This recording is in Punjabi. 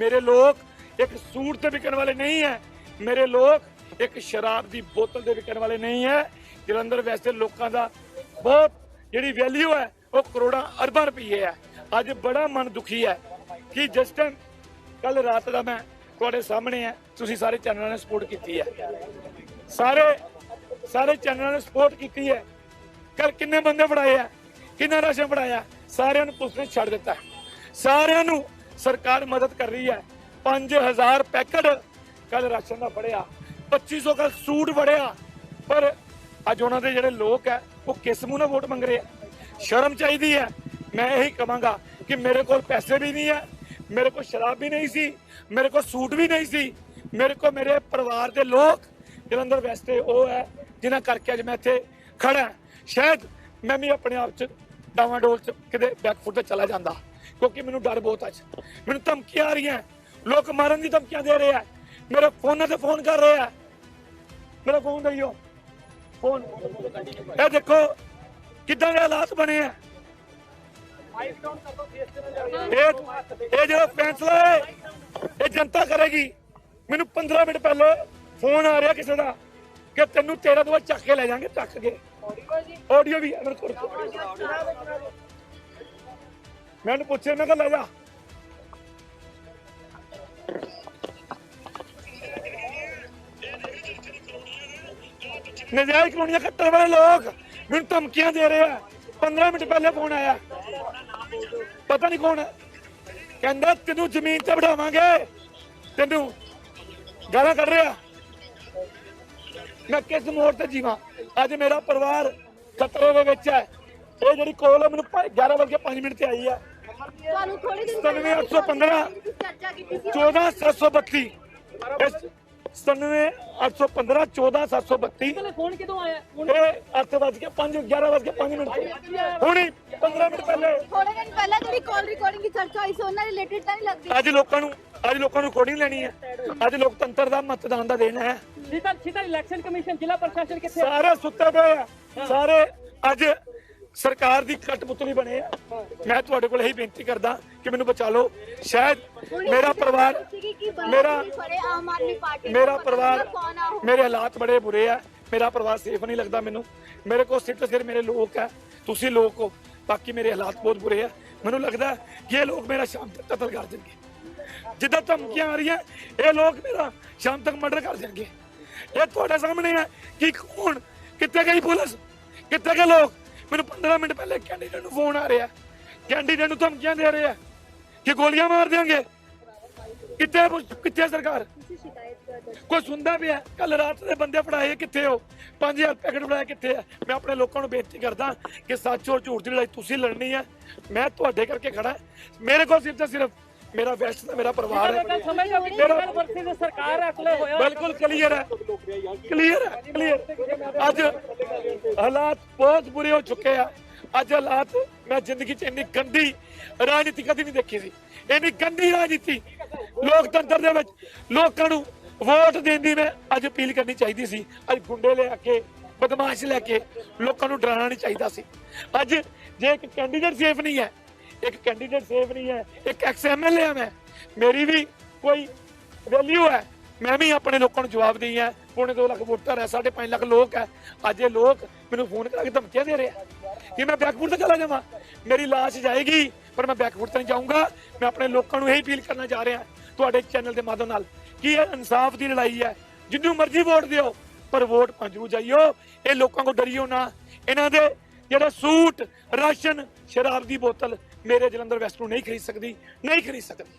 ਮੇਰੇ ਲੋਕ ਇੱਕ ਸੂਟ ਤੇ ਵਿਕਣ ਵਾਲੇ ਨਹੀਂ ਹੈ ਮੇਰੇ ਲੋਕ ਇੱਕ ਸ਼ਰਾਬ ਦੀ ਬੋਤਲ ਤੇ ਵਿਕਣ ਵਾਲੇ ਨਹੀਂ ਹੈ ਜਲੰਧਰ ਵੈਸੇ ਲੋਕਾਂ ਦਾ ਬਹੁਤ ਜਿਹੜੀ ਵੈਲਿਊ ਹੈ ਉਹ ਕਰੋੜਾਂ ਅਰਬਾਂ ਰੁਪਏ ਹੈ ਅੱਜ ਬੜਾ ਮਨ ਦੁਖੀ ਹੈ ਕਿ ਜਿਸ ਟਾਈਮ ਕੱਲ ਰਾਤ ਦਾ ਮੈਂ ਤੁਹਾਡੇ ਸਾਹਮਣੇ ਹੈ ਤੁਸੀਂ ਸਾਰੇ ਚੈਨਲਾਂ ਨੇ ਸਪੋਰਟ ਕੀਤੀ ਹੈ ਸਾਰੇ ਸਾਰੇ ਚੈਨਲਾਂ ਨੇ ਸਪੋਰਟ ਕੀਤੀ ਹੈ ਕੱਲ ਕਿੰਨੇ ਬੰਦੇ ਫੜਾਏ ਆ ਕਿੰਨਾ ਰਾਸ਼ਨ ਫੜਾਇਆ ਸਾਰਿਆਂ ਨੂੰ ਪੁਲਿਸ ਨੇ ਛੱਡ ਦਿੱਤਾ ਸਾਰਿਆਂ ਨੂੰ ਸਰਕਾਰ ਮਦਦ ਕਰ ਰਹੀ ਹੈ। 5000 ਪੈਕਟ ਕੱਲ ਰਾਸ਼ਨ ਦਾ ਫੜਿਆ 2500 ਦਾ ਸੂਟ ਫੜਿਆ ਪਰ ਅੱਜ ਉਹਨਾਂ ਦੇ ਜਿਹੜੇ ਲੋਕ ਹੈ, ਉਹ ਕਿਸ ਮੂੰਹ ਨਾਲ ਵੋਟ ਮੰਗ ਰਹੇ ਆ ਸ਼ਰਮ ਚਾਹੀਦੀ ਹੈ। ਮੈਂ ਇਹੀ ਕਹਾਂਗਾ ਕਿ ਮੇਰੇ ਕੋਲ ਪੈਸੇ ਵੀ ਨਹੀਂ ਹੈ, ਮੇਰੇ ਕੋਲ ਸ਼ਰਾਬ ਵੀ ਨਹੀਂ ਸੀ, ਮੇਰੇ ਕੋਲ ਸੂਟ ਵੀ ਨਹੀਂ ਸੀ, ਮੇਰੇ ਕੋਲ ਮੇਰੇ ਪਰਿਵਾਰ ਦੇ ਲੋਕ ਜਲੰਧਰ ਵੈਸਤੇ ਉਹ ਹੈ, ਜਿਨ੍ਹਾਂ ਕਰਕੇ ਅੱਜ ਮੈਂ ਇੱਥੇ ਖੜਾ ਸ਼ਾਇਦ ਮੈਂ ਵੀ ਆਪਣੇ ਆਪ ਚ ਡਾਵਾਂ ਡਾਵਾਂਡੋਲ ਚ ਕਿਤੇ ਬੈਕਫੁੱਟ ਤੇ ਚਲਾ ਜਾਂਦਾ। ਕਿਉਂਕਿ ਮੈਨੂੰ ਡਰ ਬਹੁਤ ਅੱਜ ਮੈਨੂੰ ਧਮਕੀਆਂ ਆ ਰਹੀਆਂ। ਲੋਕ ਮਾਰਨ ਦੀ ਧਮਕੀਆਂ ਦੇ ਰਹੇ ਆ। ਮੇਰੇ ਫੋਨਾਂ ਤੇ ਫੋਨ ਕਰ ਰਹੇ ਆ। ਮੇਰਾ ਫੋਨ ਦਈਓ ਫੋਨ। ਇਹ ਦੇਖੋ ਕਿੱਦਾਂ ਦੇ ਹਾਲਾਤ ਬਣੇ ਆ। ਇਹ ਜਿਹੜਾ ਫੈਸਲਾ ਹੈ ਇਹ ਜਨਤਾ ਕਰੇਗੀ। ਮੈਨੂੰ 15 ਮਿੰਟ ਪਹਿਲੇ ਫੋਨ ਆ ਰਿਹਾ ਕਿਸੇ ਦਾ ਕਿ ਤੈਨੂੰ ਤੇਰਾ ਤੋਂ ਚੱਕ ਕੇ ਲੈ ਜਾਾਂਗੇ ਚੱਕ ਕੇ। ਆਡੀਓ ਵੀ ਹੈ ਮੇਰੇ ਕੋਲ। ਮੈਂ ਉਹਨੂੰ ਪੁੱਛਿਆ, ਮੈਂ ਕਿਹਾ ਲੈ ਜਾ। ਨਜਾਇਜ਼ ਕਲੋਨੀਆਂ ਕੱਟਣ ਵਾਲੇ ਲੋਕ ਮੈਨੂੰ ਧਮਕੀਆਂ ਦੇ ਰਹੇ ਆ। 15 ਮਿੰਟ ਪਹਿਲੇ ਫੋਨ ਆਇਆ। ਪਤਾ ਨਹੀਂ ਕੌਣ ਕਹਿੰਦਾ, ਤੈਨੂੰ ਜ਼ਮੀਨ ਤੇ ਬਿਠਾਵਾਂਗੇ। ਤੈਨੂੰ ਗਾਲਾਂ ਕੱਢ ਰਿਹਾ। ਮੈਂ ਕਿਸ ਮੋੜ ਤੇ ਜੀਵਾਂ? ਅੱਜ ਮੇਰਾ ਪਰਿਵਾਰ ਖਤਰੇ ਦੇ ਵਿੱਚ ਹੈ। ਇਹ ਜਿਹੜੀ ਕੋਲ ਮੈਨੂੰ 11 ਵਜੇ 5 ਮਿੰਟ ਤੇ ਆਈ ਹੈ ਤੁਹਾਨੂੰ ਥੋੜੀ ਦਿਨ 9815 ਚਰਚਾ ਕੀਤੀ ਸੀ। 14732 97 815 14732 ਪਹਿਲੇ ਫੋਨ ਕਿਦੋਂ ਆਇਆ? ਇਹ 8 ਵਜ ਕੇ 5 11 ਵਜ ਕੇ 5 ਮਿੰਟ। ਤੇ ਹੁਣੀ 15 ਮਿੰਟ ਪਹਿਲੇ। ਥੋੜੇ ਦਿਨ ਪਹਿਲਾਂ ਜਿਹੜੀ ਕਾਲ ਰਿਕਾਰਡਿੰਗ ਦੀ ਚਰਚਾ ਹੋਈ ਸੀ ਉਹਨਾਂ ਰਿਲੇਟਡ ਤਾਂ ਨਹੀਂ ਲੱਗਦੀ। ਅੱਜ ਲੋਕਾਂ ਨੂੰ ਅੱਜ ਲੋਕਾਂ ਨੂੰ ਕੋਡਿੰਗ ਲੈਣੀ ਹੈ। ਅੱਜ ਲੋਕਤੰਤਰ ਦਾ ਮਤਦਾਨ ਦਾ ਦੇਣਾ ਹੈ। ਸਿੱਧਾ ਸਿੱਧਾ ਇਲੈਕਸ਼ਨ ਕਮਿਸ਼ਨ ਜ਼ਿਲ੍ਹਾ ਪ੍ਰਸ਼ਾਸਨ ਕਿੱਥੇ ਆ? ਸਾਰੇ ਸੁੱਤੇ ਪਏ ਆ। ਸਾਰੇ ਅੱਜ ਸਰਕਾਰ ਦੀ ਕਟਪੁਤਲੀ ਬਣੇ ਆ। ਮੈਂ ਤੁਹਾਡੇ ਕੋਲ ਇਹੀ ਬੇਨਤੀ ਕਰਦਾ ਕਿ ਮੈਨੂੰ ਬਚਾ ਲਓ ਸ਼ਾਇਦ ਮੇਰਾ ਪਰਿਵਾਰ ਮੇਰਾ ਮੇਰਾ ਪਰਿਵਾਰ ਮੇਰੇ ਹਾਲਾਤ ਬੜੇ ਬੁਰੇ ਆ। ਮੇਰਾ ਪਰਿਵਾਰ ਸੇਫ ਨਹੀਂ ਲੱਗਦਾ ਮੈਨੂੰ। ਮੇਰੇ ਕੋਲ ਸਿਰਫ ਤੇ ਸਿਰ ਮੇਰੇ ਲੋਕ ਆ। ਤੁਸੀਂ ਲੋਕ ਹੋ। ਬਾਕੀ ਮੇਰੇ ਹਾਲਾਤ ਬਹੁਤ ਬੁਰੇ ਆ। ਮੈਨੂੰ ਲੱਗਦਾ ਕਿ ਇਹ ਲੋਕ ਮੇਰਾ ਸ਼ਾਮ ਤੱਕ ਕਤਲ ਕਰ ਦੇਣਗੇ। ਜਿੱਦਾਂ ਧਮਕੀਆਂ ਆ ਰਹੀਆਂ, ਇਹ ਲੋਕ ਮੇਰਾ ਸ਼ਾਮ ਤੱਕ ਮਰਡਰ ਕਰ ਦੇਣਗੇ। ਇਹ ਤੁਹਾਡੇ ਸਾਹਮਣੇ ਹੈ ਕਿ ਕੌਣ? ਕਿੱਥੇ ਗਈ ਪੁਲਿਸ? ਕਿੱਥੇ ਗਏ ਲੋਕ? ਮੈਨੂੰ 15 ਮਿੰਟ ਪਹਿਲੇ ਕੈਂਡੀਡੇਟ ਨੂੰ ਫੋਨ ਆ ਰਿਹਾ। ਕੈਂਡੀਡੇਟ ਨੂੰ ਧਮਕੀਆਂ ਦੇ ਰਹੇ ਆ ਕਿ ਗੋਲੀਆਂ ਮਾਰ ਦੇਵਾਂਗੇ ਕਿੱਥੇ ਕਿੱਥੇ ਸਰਕਾਰ? ਕੋਈ ਸੁਣਦਾ ਪਿਆ? ਕੱਲ ਰਾਤ ਦੇ ਬੰਦੇ ਫੜਾਏ ਕਿੱਥੇ ਹੋ? 5000 ਪੈਕਟ ਫੜਾਏ ਕਿੱਥੇ ਆ? ਮੈਂ ਆਪਣੇ ਲੋਕਾਂ ਨੂੰ ਬੇਨਤੀ ਕਰਦਾ ਕਿ ਸੱਚ ਔਰ ਝੂਠ ਦੀ ਲੜਾਈ ਤੁਸੀਂ ਲੜਨੀ ਹੈ ਮੈਂ ਤੁਹਾਡੇ ਕਰਕੇ ਖੜਾ। ਮੇਰੇ ਕੋਲ ਸਿਰਫ ਤੇ ਸਿਰਫ ਮੇਰਾ ਵੈਸਟ ਤੇ ਮੇਰਾ ਪਰਿਵਾਰ ਹੈ। ਮੇਰਾ- ਵਰਸੀ ਸਰਕਾਰ ਅਕਲੇ ਹੋਇਆ। ਬਿਲਕੁਲ ਕਲੀਅਰ ਹੈ। ਕਲੀਅਰ ਹੈ ਕਲੀਅਰ ਅੱਜ ਹਾਲਾਤ ਬਹੁਤ ਬੁਰੇ ਹੋ ਚੁੱਕੇ ਆ। ਅੱਜ ਹਾਲਾਤ, ਮੈਂ ਜ਼ਿੰਦਗੀ 'ਚ ਇੰਨੀ ਗੰਦੀ ਰਾਜਨੀਤੀ ਕਦੀ ਨਹੀਂ ਦੇਖੀ ਸੀ। ਇੰਨੀ ਗੰਦੀ ਰਾਜਨੀਤੀ ਲੋਕਤੰਤਰ ਦੇ ਵਿੱਚ ਲੋਕਾਂ ਨੂੰ ਵੋਟ ਦੇਣ ਦੀ ਮੈਂ ਅੱਜ ਅਪੀਲ ਕਰਨੀ ਚਾਹੀਦੀ ਸੀ। ਅੱਜ ਗੁੰਡੇ ਲੈ ਕੇ, ਬਦਮਾਸ਼ ਲੈ ਕੇ ਲੋਕਾਂ ਨੂੰ ਡਰਾਉਣਾ ਨਹੀਂ ਚਾਹੀਦਾ ਸੀ। ਅੱਜ ਜੇ ਇੱਕ ਕੈਂਡੀਡੇਟ ਸੇਫ ਨਹੀਂ ਹੈ, ਇੱਕ ਕੈਂਡੀਡੇਟ ਸੇਫ ਨਹੀਂ ਹੈ, ਇੱਕ ਐਕਸ ਐਮਐਲਏ ਆ ਮੈਂ, ਮੇਰੀ ਵੀ ਕੋਈ ਵੈਲਿਊ ਹੈ। ਮੈਂ ਵੀ ਆਪਣੇ ਲੋਕਾਂ ਨੂੰ ਜਵਾਬ ਦੇਈ ਹੈ। ਪੌਣੇ 2 ਲੱਖ ਵੋਟਰ ਹੈ 5.5 ਲੱਖ ਲੋਕ ਹੈ। ਅੱਜ ਇਹ ਲੋਕ ਮੈਨੂੰ ਫੋਨ ਕਰਾ ਕੇ ਧਮਕੀਆਂ ਦੇ ਰਹੇ ਆ ਕਿ ਮੈਂ ਬੈਕਵੁੱਡ ਤੇ ਚਲਾ ਜਾਵਾਂ। ਮੇਰੀ ਲਾਸ਼ ਜਾਏਗੀ, ਪਰ ਮੈਂ ਬੈਕਵੁੱਡ ਤੇ ਨਹੀਂ ਜਾਊਂਗਾ। ਮੈਂ ਆਪਣੇ ਲੋਕਾਂ ਨੂੰ ਇਹੀ ਅਪੀਲ ਕਰਨਾ ਚਾਹ ਰਿਹਾ। ਤੁਹਾਡੇ ਚੈਨਲ ਦੇ ਮਾਧਿਅਮ ਨਾਲ ਕਿ ਇਹ ਇਨਸਾਫ ਦੀ ਲੜਾਈ ਹੈ। ਜਿੰਨੂੰ ਮਰਜ਼ੀ ਵੋਟ ਦਿਓ, ਪਰ ਵੋਟ ਪੰਜੂ ਜਾਈਓ। ਇਹ ਲੋਕਾਂ ਕੋ ਡਰਿਓ ਨਾ। ਇਹਨਾਂ ਦੇ ਜਿਹੜੇ ਸੂਟ, ਰਾਸ਼ਨ, ਸ਼ਰਾਬ ਦੀ ਬੋਤਲ ਮੇਰੇ ਜਲੰਧਰ ਵੈਸਟ ਨੂੰ ਨਹੀਂ ਖਰੀਦ ਸਕਦੀ, ਨਹੀਂ ਖਰੀਦ ਸਕਦੀ।